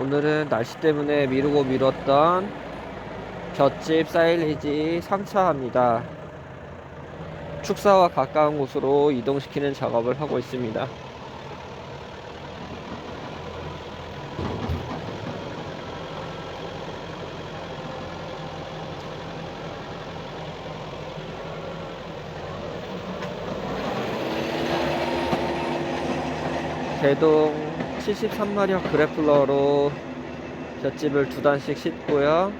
오늘은 날씨 때문에 미루고 미뤘던 볏짚 사일리지 3차합니다. 축사와 가까운 곳으로 이동시키는 작업을 하고 있습니다. 대동 73마력 그래플러로 볏짚을 두 단씩 싣고요.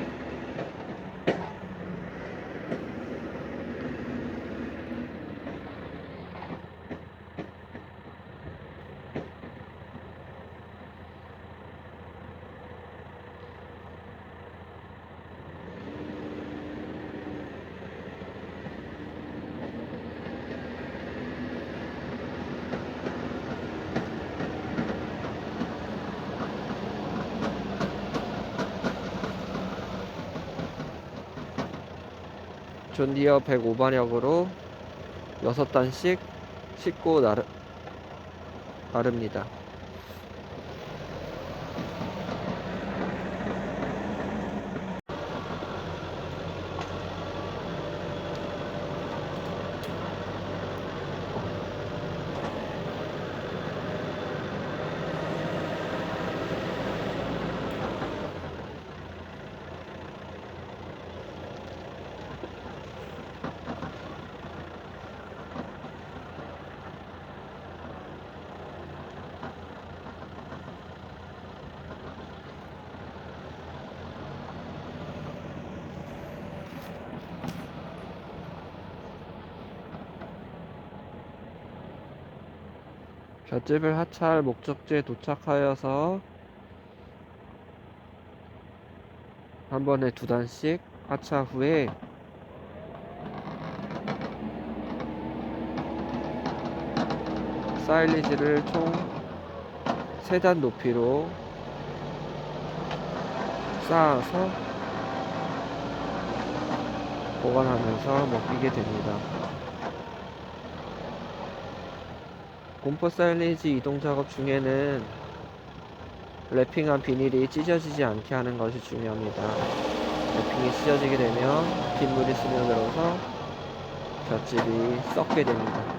존디어 105마력으로 6단씩 싣고 나릅니다. 볏짚을 하차할 목적지에 도착하여서 한 번에 두 단씩 하차 후에 사일리지를 총세단 높이로 쌓아서 보관하면서 먹이게 됩니다. 공포 사일리지 이동 작업 중에는 랩핑한 비닐이 찢어지지 않게 하는 것이 중요합니다. 랩핑이 찢어지게 되면 빗물이 스며들어서 볏짚이 썩게 됩니다.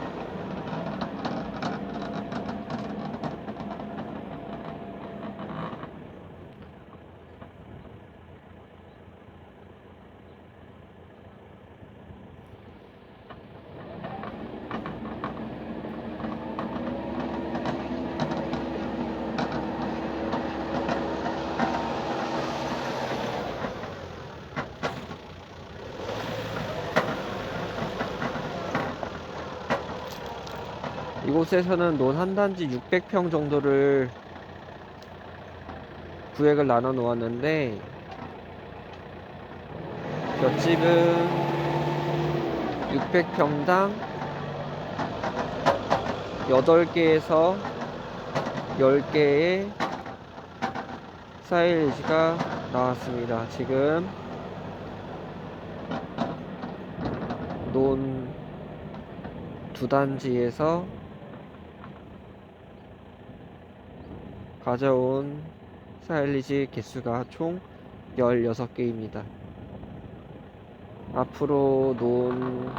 이곳에서는 논 한 단지 600평 정도를 구획을 나눠 놓았는데 볏집은 600평당 8개에서 10개의 사일리지가 나왔습니다. 지금 논 두 단지에서 가져온 사일리지 개수가 총 16개입니다. 앞으로 논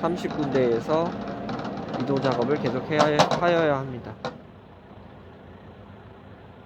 30군데에서 이동 작업을 계속 해야, 하여야 합니다.